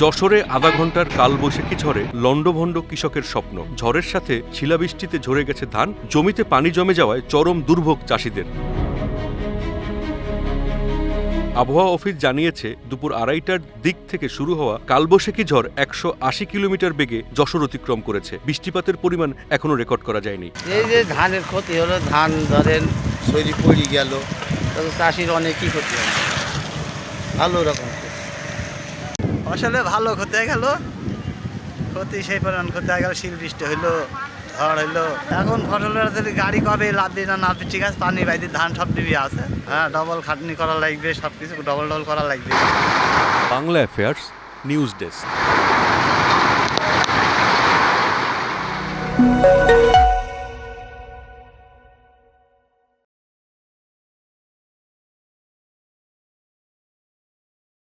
যশোরে আধা ঘণ্টার কালবৈশাখী ঝড়ে লণ্ডভণ্ড কৃষকের স্বপ্ন। ঝড়ের সাথে শিলাবৃষ্টিতে ঝরে গেছে ধান। জমিতে পানি জমে যাওয়ায় চরম দুর্ভোগ চাষিদের। আবহাওয়া অফিস জানিয়েছে, দুপুর আড়াইটার দিক থেকে শুরু হওয়া কালবৈশাখী ঝড় একশো আশি কিলোমিটার বেগে যশোর অতিক্রম করেছে। বৃষ্টিপাতের পরিমাণ এখনও রেকর্ড করা যায়নি। এই যে ধানের ক্ষতি হলো, ধান ধরেন শরীর পড়ে গেল চাষির অনেকই ক্ষতি ভালো রকম। ফসলে ভালো ক্ষতি গেল। ক্ষতি সেই পরিমাণ ক্ষতি গেল, শিল বৃষ্টি হইল, ঝড় হইল। এখন ফসলের গাড়ি কবে লাভবি না নামবি ঠিক আছে, পানি বাইদি ধান সব দিবি, আছে। হ্যাঁ ডবল খাটনি করা লাগবে সব কিছু ডবল ডবল করা লাগবে। Bangla affairs news desk